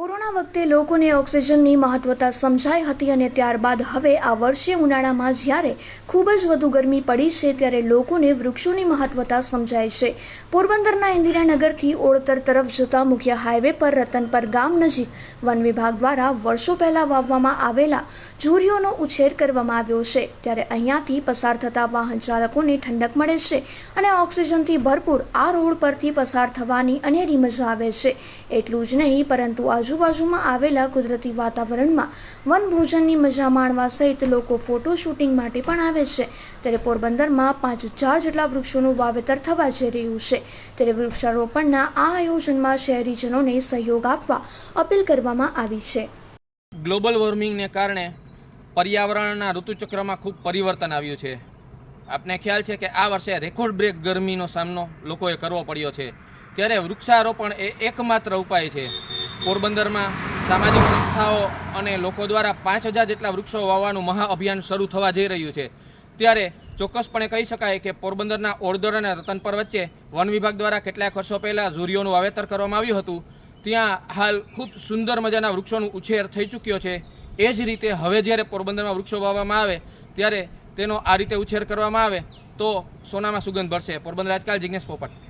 Corona વખતે લોકોને ઓક્સિજનની મહત્વતા સમજાઈ હતી અને ત્યારબાદ હવે આ વર્ષે ઉનાળામાં જ્યારે ખૂબ જ વધુ ગરમી પડી છે, ત્યારે લોકોને વૃક્ષોની મહત્વતા સમજાય છે. પોરબંદરના ઇન્દિરાનગરથી ઓળતર તરફ જતા મુખ્ય હાઈવે પર રતનપર ગામ નજીક વન વિભાગ દ્વારા વર્ષો પહેલા વાવવામાં આવેલા જુરીઓનો ઉછેર કરવામાં આવ્યો છે. ત્યારે અહીંયાથી પસાર થતા વાહન ચાલકોને ઠંડક મળે છે અને ઓક્સિજનથી ભરપૂર આ રોડ પરથી પસાર થવાની અનેરી મજા આવે છે. એટલું જ નહીં, પરંતુ આજુબાજુમાં આવેલા કુદરતી વાતાવરણમાં વનભોજનની મજા માણવા સહિત લોકો ફોટો શૂટિંગ માટે પણ આવે છે. ત્યારે પોરબંદરમાં પાંચ હજાર જેટલા વૃક્ષોનું વાવેતર થવા જઈ રહ્યું છે. ત્યારે વૃક્ષારોપણના આ આયોજનમાં શહેરીજનોને સહયોગ આપવા અપીલ કરવામાં આવી છે. ગ્લોબલ વોર્મિંગને કારણે પર્યાવરણના ઋતુચક્રમાં ખૂબ પરિવર્તન આવ્યું છે. આપને ખ્યાલ છે કે આ વર્ષે રેકોર્ડ બ્રેક ગરમીનો સામનો લોકોએ કરવો પડ્યો છે. ત્યારે વૃક્ષારોપણ એ એકમાત્ર ઉપાય છે. પોરબંદરમાં સામાજિક સંસ્થાઓ અને લોકો દ્વારા પાંચ હજાર જેટલા વૃક્ષો વાવવાનું મહા અભિયાન શરૂ થવા જઈ રહ્યું છે. ત્યારે ચોક્કસપણે કહી શકાય કે પોરબંદરના ઓરદોર અને રતનપર વચ્ચે વન વિભાગ દ્વારા કેટલાક વર્ષો પહેલાં ઝુરીઓનું વાવેતર કરવામાં આવ્યું હતું. ત્યાં હાલ ખૂબ સુંદર મજાના વૃક્ષોનું ઉછેર થઈ ચૂક્યો છે. એ જ રીતે હવે જ્યારે પોરબંદરમાં વૃક્ષો વાવવામાં આવે, ત્યારે તેનો આ રીતે ઉછેર કરવામાં આવે, તો સોનામાં સુગંધ ભરશે. પોરબંદર આજકાલ જિજ્ઞેશ પોપટ.